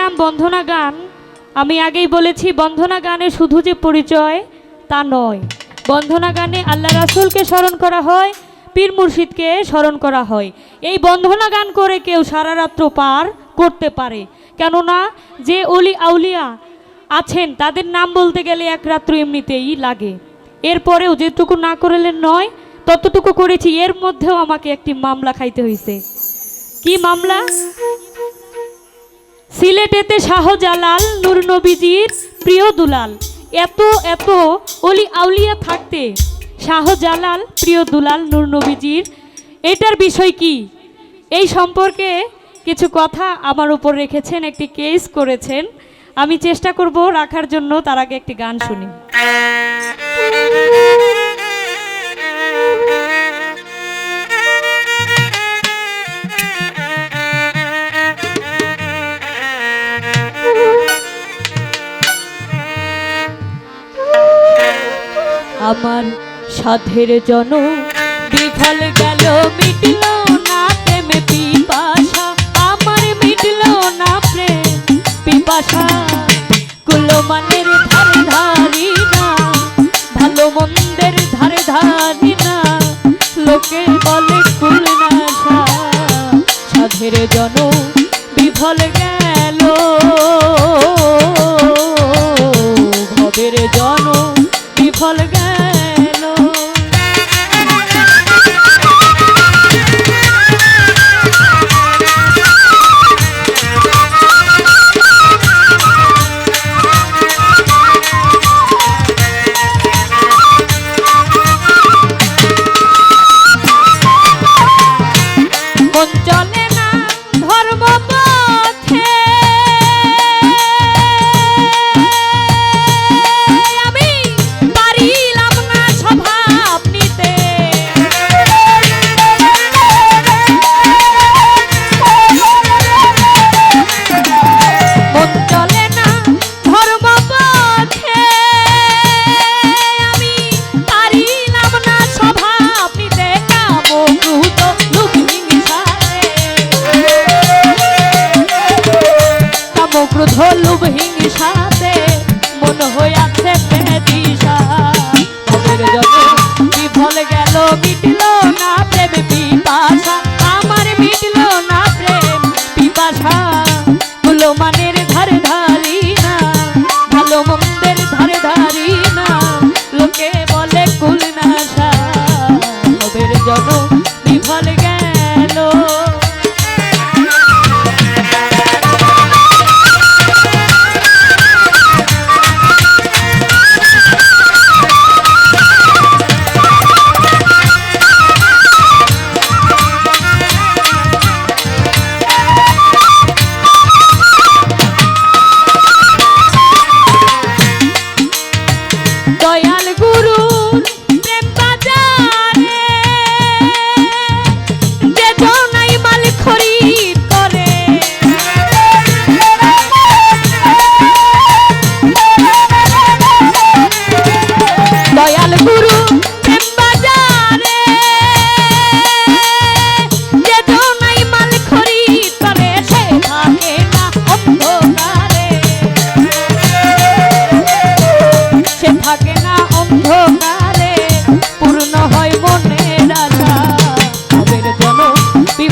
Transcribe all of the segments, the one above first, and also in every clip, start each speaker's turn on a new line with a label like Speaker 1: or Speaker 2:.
Speaker 1: বলছিলাম বন্ধনা গান। আমি আগেই বলেছি বন্ধনা গানে শুধু যে পরিচয়, তা নয়। বন্ধনা গানে আল্লাহ রাসুলকে স্মরণ করা হয়, পীর মুর্শিদকে স্মরণ করা হয়। এই বন্ধনা গান করে কেউ সারা রাত্র পার করতে পারে। কেননা, যে অলি আউলিয়া আছেন, তাদের নাম বলতে গেলে এক রাত্র এমনিতেই লাগে। এরপরেও যেটুকু না করলেন নয়, ততটুকু করেছি। এর মধ্যেও আমাকে একটি মামলা খাইতে হয়েছে কি মামলা? সিলেটেতে শাহজালাল নূর নবীজির প্রিয় দুলাল। এত এত অলি আউলিয়া থাকতে শাহজালাল প্রিয় দুলাল নূর নবীজির। এটার বিষয় কি? এই সম্পর্কে কিছু কথা আমার উপর রেখেছেন, একটি কেস করেছেন। আমি চেষ্টা করব রাখার জন্য তার আগে একটি গান শুনি। সাধের জন বিফল গেল, মিটল না প্রেমে, পিপাসা। আমার মিটল না প্রেম, পিপাসা। কুলমানের ধারে ধারি না, ভালো মন্দের ধারে ধারি না। লোকে বলে কুল না সাধের জন বিফল গেল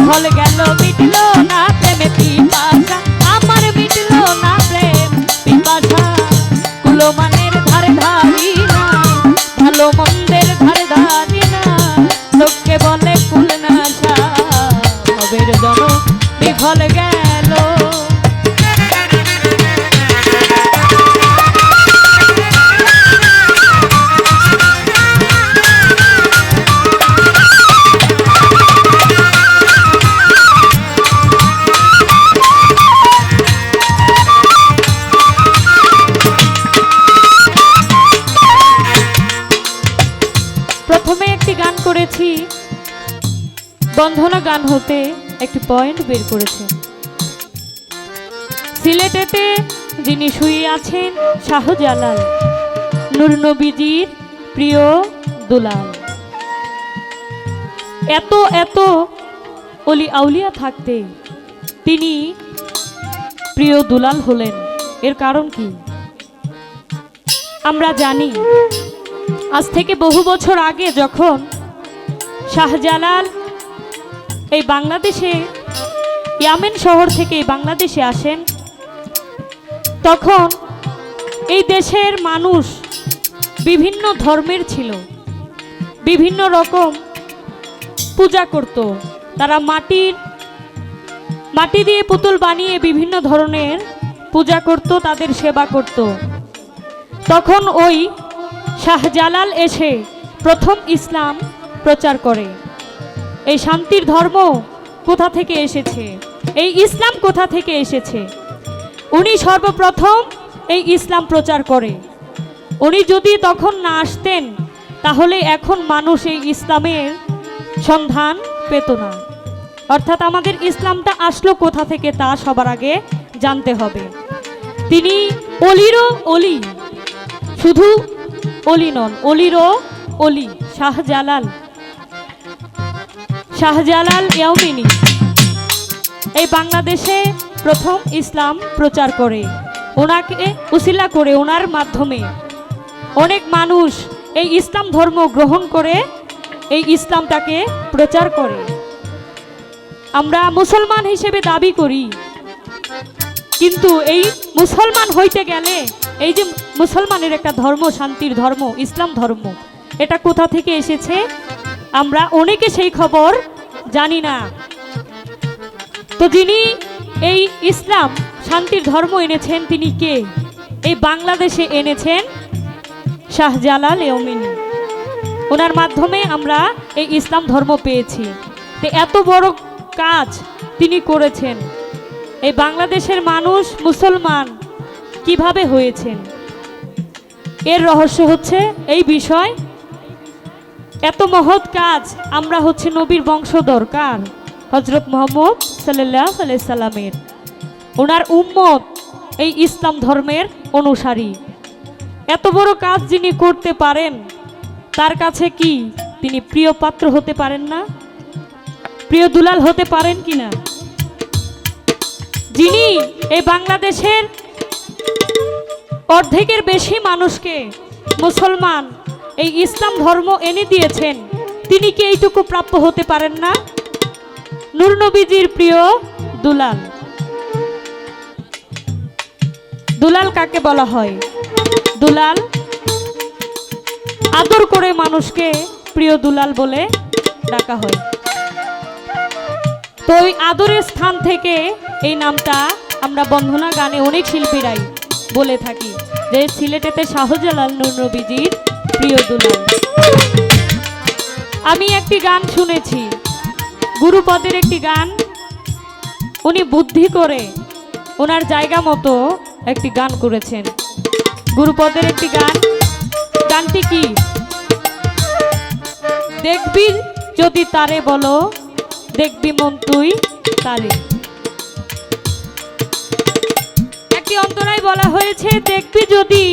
Speaker 1: বিফল গেল, মিটল না প্রেমে পিপাসা। আমার মিটল না প্রেম, পিপাসা। কুলমানের ধারে ধারি না, ভালো মন্দের ধারে ধারি না। লোককে বলে কুল না ভবের জন বিফল গেল গান হতে একটি পয়েন্ট বের করেছে সিলেটেতে যিনি শুয়ে আছেন, শাহজালাল, নূর নবীজির প্রিয় দুলাল। এত এত অলি আউলিয়া থাকতে তিনি প্রিয় দুলাল হলেন। এর কারণ কি? আমরা জানি, আজ থেকে বহু বছর আগে যখন শাহজালাল এই বাংলাদেশে, ইয়ামেন শহর থেকে এই বাংলাদেশে আসেন, তখন এই দেশের মানুষ বিভিন্ন ধর্মের ছিল, বিভিন্ন রকম পূজা করত। তারা মাটির, মাটি দিয়ে পুতুল বানিয়ে বিভিন্ন ধরনের পূজা করত, তাদের সেবা করত। তখন ওই শাহজালাল এসে প্রথম ইসলাম প্রচার করে। এই শান্তির ধর্ম কোথা থেকে এসেছে? এই ইসলাম কোথা থেকে এসেছে? উনি সর্বপ্রথম এই ইসলাম প্রচার করে। উনি যদি তখন না আসতেন, তাহলে এখন মানুষ এই ইসলামের সন্ধান পেত না। অর্থাৎ আমাদের ইসলামটা আসলো কোথা থেকে তা সবার আগে জানতে হবে। তিনি অলিরও অলি, শুধু অলি নন, অলিরও অলি, শাহজালাল। শাহজালাল ইয়ামিনী। এই বাংলাদেশে প্রথম ইসলাম প্রচার করে। ওনাকে উসিলা করে ওনার মাধ্যমে। অনেক মানুষ এই ইসলাম ধর্ম গ্রহণ করে এই ইসলামটাকে প্রচার করে। আমরা মুসলমান হিসেবে দাবি করি। কিন্তু এই মুসলমান হইতে গেলে এই যে মুসলমানের একটা ধর্ম, শান্তির ধর্ম, ইসলাম ধর্ম, এটা কোথা থেকে এসেছে? আমরা অনেকে সেই খবর জানি না। তো যিনি এই ইসলাম, শান্তির ধর্ম এনেছেন, তিনি কে? এই বাংলাদেশে এনেছেন শাহজালাল ইয়মিনী ওনার মাধ্যমে আমরা এই ইসলাম ধর্ম পেয়েছি। তো এত বড় কাজ তিনি করেছেন। এই বাংলাদেশের মানুষ মুসলমান কীভাবে হয়েছেন? এর রহস্য হচ্ছে এই বিষয় এত মহৎ কাজ, আমরা হচ্ছে নবীর বংশধর কার হজরত মোহাম্মদ সাল্লাহ সাল্লামের। ওনার উম্মত এই ইসলাম ধর্মের অনুসারী। এত বড় কাজ যিনি করতে পারেন, তার কাছে কি তিনি প্রিয় পাত্র হতে পারেন না? প্রিয় দুলাল হতে পারেন কি না? যিনি এই বাংলাদেশের অর্ধেকের বেশি মানুষকে মুসলমান এই ইসলাম ধর্ম এনে দিয়েছেন, তিনি কি এইটুকু প্রাপ্য হতে পারেন না? নূর নবীজির প্রিয় দুলাল। দুলাল কাকে বলা হয়? দুলাল আদর করে মানুষকে প্রিয় দুলাল বলে ডাকা হয়। তো ওই আদরের স্থান থেকে এই নামটা আমরা বন্ধনা গানে অনেক শিল্পীরাই বলে থাকি, যে সিলেটেতে শাহজালাল নূর নবীজির প্রিয় দুলাল। আমি একটি গান শুনেছি। গুরুপদের একটি গান। উনি বুদ্ধি করে ওনার জায়গা মতো একটি গান করেছেন। গুরুপদের একটি গান। গানটি কি? দেখবি যদি তারে বলো, দেখবি মন তুই তারে। একটি অন্তরায় বলা হয়েছে, দেখবি যদি